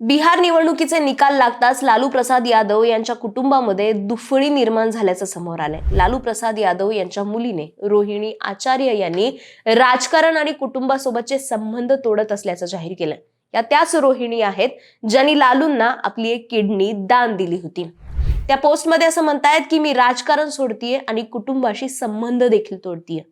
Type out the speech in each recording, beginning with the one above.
बिहार निवडणुकीचे निकाल लागताच लालू प्रसाद यादव यांच्या कुटुंबामध्ये दुफळी निर्माण झाल्याचं समोर आलंय. लालू प्रसाद यादव यांच्या मुलीने रोहिणी आचार्य यांनी राजकारण आणि कुटुंबासोबतचे संबंध तोडत असल्याचं जाहीर केलंय. या त्याच रोहिणी आहेत ज्यांनी लालूंना आपली एक किडनी दान दिली होती. त्या पोस्टमध्ये असं म्हणतायत की मी राजकारण सोडतीये आणि कुटुंबाशी संबंध देखील तोडतीये.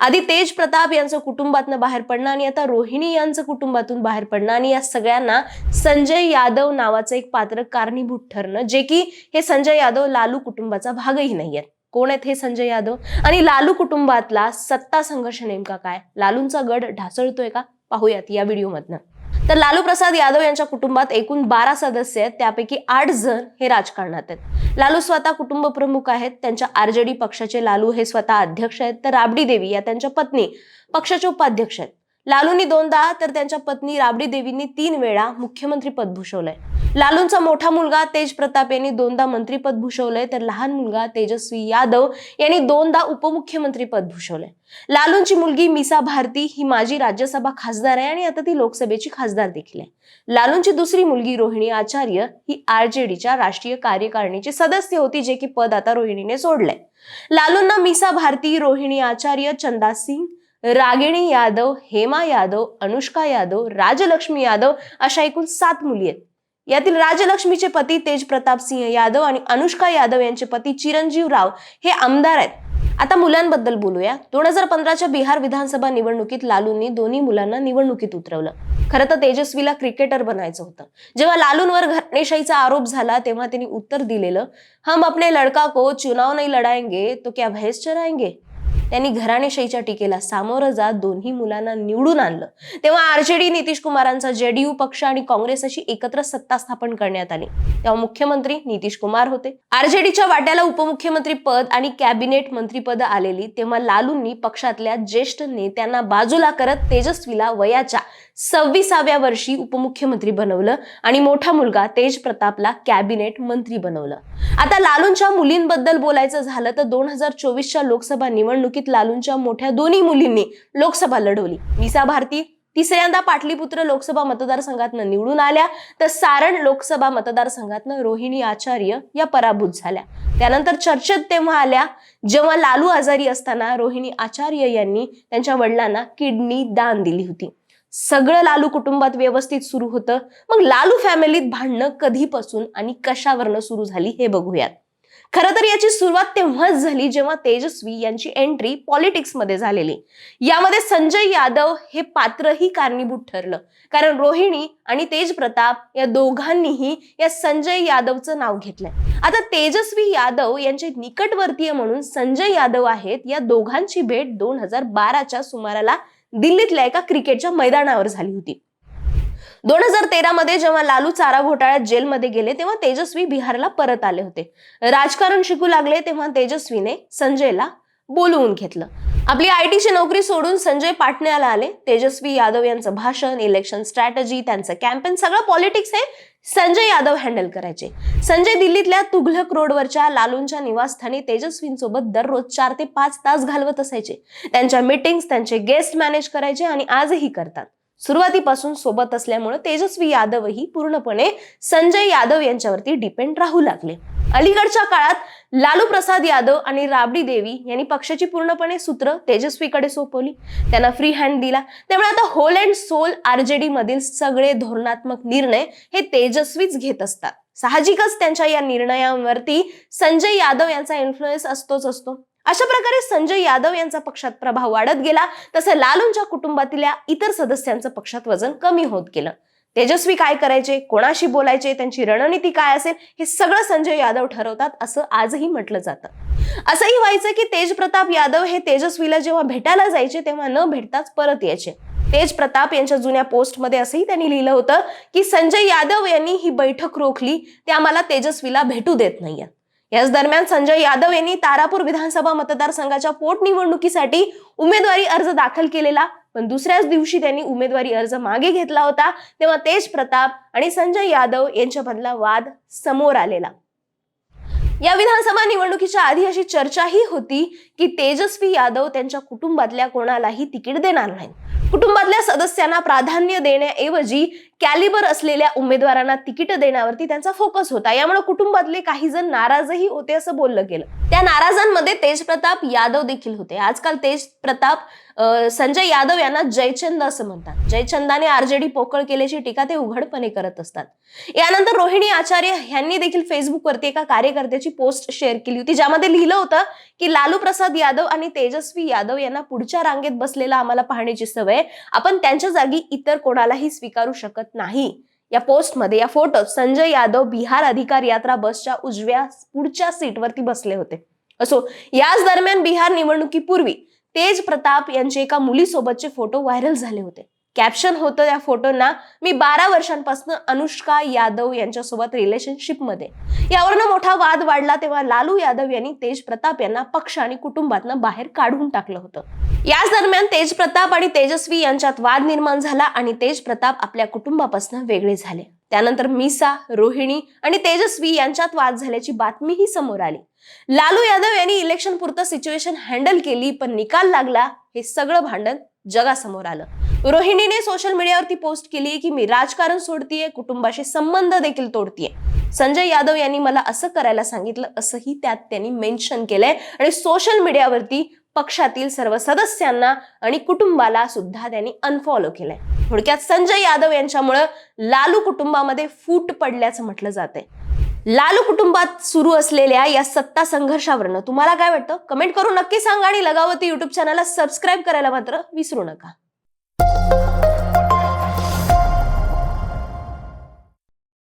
आधी तेज प्रताप यांचं कुटुंबातनं बाहेर पडणं आणि आता रोहिणी यांचं कुटुंबातून बाहेर पडणं आणि या सगळ्यांना संजय यादव नावाचं एक पात्र कारणीभूत ठरणं जे की हे संजय यादव लालू कुटुंबाचा भागही नाहीये कोण आहेत हे संजय यादव? आणि लालू कुटुंबातला सत्ता संघर्ष नेमका काय? लालूंचा गड ढासळतोय का? पाहूयात या व्हिडिओमधनं. तर लालू प्रसाद यादव यांच्या कुटुंबात एकूण बारा सदस्य आहेत. त्यापैकी आठ जण हे राजकारणात आहेत. लालू स्वतः कुटुंब प्रमुख आहेत. त्यांच्या आरजेडी पक्षाचे लालू हे स्वतः अध्यक्ष आहेत. तर राबडी देवी या त्यांच्या पत्नी पक्षाचे उपाध्यक्ष आहेत. लालूंनी दोनदा तर त्यांच्या पत्नी राबडी देवींनी तीन वेळा मुख्यमंत्री पद भूषवलंय. लालूंचा मोठा मुलगा तेज प्रताप यांनी दोनदा मंत्रीपद भूषवलंय तर लहान मुलगा तेजस्वी यादव यांनी दोनदा उपमुख्यमंत्रीपद भूषवलंय. लालूंची मुलगी मिसा भारती ही माजी राज्यसभा खासदार आहे आणि आता ती लोकसभेची खासदार देखील आहे. लालूंची दुसरी मुलगी रोहिणी आचार्य ही आरजेडीच्या राष्ट्रीय कार्यकारिणीची सदस्य होती जे की पद आता रोहिणीने सोडलंय. लालूंना मिसा भारती रोहिणी आचार्य चंदा सिंग रागिणी यादव हेमा यादव अनुष्का यादव राजलक्ष्मी यादव अशा एकूण सात मुली आहेत. यातील राजलक्ष्मीचे पती तेज प्रताप सिंह यादव आणि अनुष्का यादव यांचे पती चिरंजीव राव हे आमदार आहेत. आता मुलांबद्दल बोलूया. दोन हजार पंधराच्या बिहार विधानसभा निवडणुकीत लालूंनी दोन्ही मुलांना निवडणुकीत उतरवलं. खरं तर तेजस्वीला क्रिकेटर बनायचं होतं. जेव्हा लालूंवर घटनेशाहीचा आरोप झाला तेव्हा त्यांनी उत्तर दिलेलं हम अपने लड़का को चुनाव नहीं लढायंगे तो क्या भैस चरायंगे त्यांनी घराणेशाहीच्या टीकेला सामोरं जात दोन्ही मुलांना निवडून आणलं. तेव्हा आरजेडी नितीश कुमारांचा जेडीयू पक्ष आणि काँग्रेस अशी एकत्र सत्ता स्थापन करण्यात आली. तेव्हा मुख्यमंत्री नितीश कुमार होते. आरजेडीच्या वाट्याला उपमुख्यमंत्री पद आणि कॅबिनेट मंत्रीपद आलेली तेव्हा लालूंनी पक्षातल्या ज्येष्ठ नेत्यांना बाजूला करत तेजस्वीला वयाच्या सव्वीसाव्या वर्षी उपमुख्यमंत्री बनवलं आणि मोठा मुलगा तेज प्रतापला कॅबिनेट मंत्री बनवलं. आता लालूंच्या मुलींबद्दल बोलायचं झालं तर दोन हजार चोवीसच्या लोकसभा निवडणुकीत लालूंच्या मोठ्या दोन्ही मुलींनी लोकसभा लढवली. मिसा भारती तिसऱ्यांदा पाटलीपुत्र लोकसभा मतदारसंघातनं निवडून आल्या. तर सारण लोकसभा मतदारसंघातनं रोहिणी आचार्य या पराभूत झाल्या. त्यानंतर चर्चेत तेव्हा आल्या. जेव्हा लालू आजारी असताना रोहिणी आचार्य यांनी त्यांच्या वडिलांना किडनी दान दिली होती. सगळं लालू कुटुंबात व्यवस्थित सुरू होतं. मग लालू फॅमिलीत भांडणं कधीपासून आणि कशावरनं सुरू झाली हे बघूयात. खरं तर याची सुरुवात तेव्हाच झाली जेव्हा तेजस्वी यांची एंट्री पॉलिटिक्समध्ये झालेली. यामध्ये संजय यादव हे पात्रही कारणीभूत ठरलं. कारण रोहिणी आणि तेज प्रताप या दोघांनीही या संजय यादवचं नाव घेतलंय. आता तेजस्वी यादव यांचे निकटवर्तीय म्हणून संजय यादव आहेत या दोघांची भेट दोन हजार बाराच्या सुमाराला दिल्लीतल्या एका क्रिकेटच्या मैदानावर झाली होती. दोन हजार तेरा मध्ये जेव्हा लालू चारा घोटाळ्यात जेलमध्ये गेले तेव्हा तेजस्वी बिहारला परत आले होते. राजकारण शिकू लागले तेव्हा तेजस्वीने संजयला बोलवून घेतलं. आपली आय टीची नोकरी सोडून संजय पाटण्याला आले. तेजस्वी यादव यांचं भाषण इलेक्शन स्ट्रॅटजी त्यांचं कॅम्पेन सगळं पॉलिटिक्स हे संजय यादव हँडल करायचे. संजय दिल्लीतल्या तुघलक रोडवरच्या लालूंच्या निवासस्थानी तेजस्वींसोबत दररोज चार ते पाच तास घालवत असायचे. त्यांच्या मीटिंग्स त्यांचे गेस्ट मॅनेज करायचे आणि आजही करतात. सुरुवातीपासून सोबत असल्यामुळे तेजस्वी यादवही पूर्णपणे संजय यादव यांच्यावरती डिपेंड राहू लागले. अलीकडच्या काळात लालू प्रसाद यादव आणि राबडी देवी यांनी पक्षाची पूर्णपणे सूत्र तेजस्वीकडे सोपवली. त्यांना फ्री हँड दिला. त्यामुळे आता होल अँड सोल आरजेडी मधील सगळे धोरणात्मक निर्णय हे तेजस्वीच घेत असतात. साहजिकच त्यांच्या या निर्णयांवरती संजय यादव यांचा इन्फ्लुएन्स असतोच असतो. अशा प्रकारे संजय यादव यांचा पक्षात प्रभाव वाढत गेला. तसं लालूंच्या कुटुंबातल्या इतर सदस्यांचं पक्षात वजन कमी होत गेलं. तेजस्वी काय करायचे? कोणाशी बोलायचे? त्यांची रणनीती काय असेल? हे सगळं संजय यादव ठरवतात असं आजही म्हटलं जातं. असंही व्हायचं की तेज प्रताप यादव हे तेजस्वीला जेव्हा भेटायला जायचे तेव्हा न भेटताच परत यायचे. तेज प्रताप यांच्या जुन्या पोस्टमध्ये असंही त्यांनी लिहिलं होतं की संजय यादव यांनी ही बैठक रोखली ते आम्हाला तेजस्वीला भेटू देत नाहीये याच दरम्यान संजय यादव यांनी तारापूर विधानसभा मतदारसंघाच्या पोटनिवडणुकीसाठी उमेदवारी अर्ज दाखल केलेला. पण दुसऱ्याच दिवशी त्यांनी उमेदवारी अर्ज मागे घेतला होता. तेव्हा तेज प्रताप आणि संजय यादव यांच्यामधला वाद समोर आलेला. या विधानसभा निवडणुकीच्या आधी अशी चर्चाही होती की तेजस्वी यादव त्यांच्या कुटुंबातल्या कोणालाही तिकीट देणार नाहीत. कुटुंबातल्या सदस्यांना प्राधान्य देण्याऐवजी कॅलिबर असलेल्या उमेदवारांना तिकीट देण्यावरती त्यांचा फोकस होता. यामुळे कुटुंबातले काही जण नाराजही होते असं बोललं गेलं. त्या नाराजांमध्ये तेज प्रताप यादव देखील होते. आजकाल तेज प्रताप संजय यादव यांना जयचंद असं म्हणतात. जयचंदाने आरजेडी पोकळ केल्याची टीका ते उघडपणे करत असतात. यानंतर रोहिणी आचार्य यांनी देखील फेसबुकवरती एका कार्यकर्त्याची पोस्ट शेअर केली होती ज्यामध्ये लिहिलं होतं की लालू प्रसाद यादव आणि तेजस्वी यादव यांना पुढच्या रांगेत बसलेला आम्हाला पाहण्याची सवय आपण त्यांच्या जागी इतर कोणालाही स्वीकारू शकत नाही. या पोस्टमध्ये या फोटोत संजय यादव बिहार अधिकार यात्रा बसच्या उजव्या पुढच्या सीटवरती बसले होते. असो याच दरम्यान बिहार निवडणुकीपूर्वी तेज प्रताप यांचे एका मुलीसोबतचे फोटो व्हायरल झाले होते. कॅप्शन होतं या फोटोंना. मी बारा वर्षांपासून अनुष्का यादव यांच्यासोबत रिलेशनशिपमध्ये. यावरनं मोठा वाद वाढला तेव्हा लालू यादव यांनी तेज प्रताप यांना पक्ष आणि कुटुंबातनं बाहेर काढून टाकलं होतं. याच दरम्यान तेज प्रताप आणि तेजस्वी यांच्यात वाद निर्माण झाला आणि तेज प्रताप आपल्या कुटुंबापासून वेगळे झाले. त्यानंतर मिसा रोहिणी आणि तेजस्वी यांच्यात वाद झाल्याची बातमीही समोर आली. लालू यादव यांनी इलेक्शन पुरतं सिच्युएशन हँडल केली पण निकाल लागला हे सगळं भांडण जगासमोर आलं. रोहिणीने सोशल मीडियावरती पोस्ट केली की मी राजकारण सोडतीये कुटुंबाशी संबंध देखील तोडतीये. संजय यादव यांनी मला असं करायला सांगितलं असंही त्यात त्यांनी मेन्शन केलंय. आणि सोशल मीडियावरती पक्षातील सर्व सदस्यांना आणि कुटुंबाला सुद्धा त्यांनी अनफॉलो केलंय. थोडक्यात संजय यादव यांच्यामुळं लालू कुटुंबामध्ये फूट पडल्याचं म्हटलं जातंय. लालू कुटुंबात सुरू असलेल्या या सत्ता संघर्षावरनं तुम्हाला काय वाटतं? कमेंट करून नक्की सांगा आणि लगावती युट्यूब चॅनलला सबस्क्राईब करायला मात्र विसरू नका. you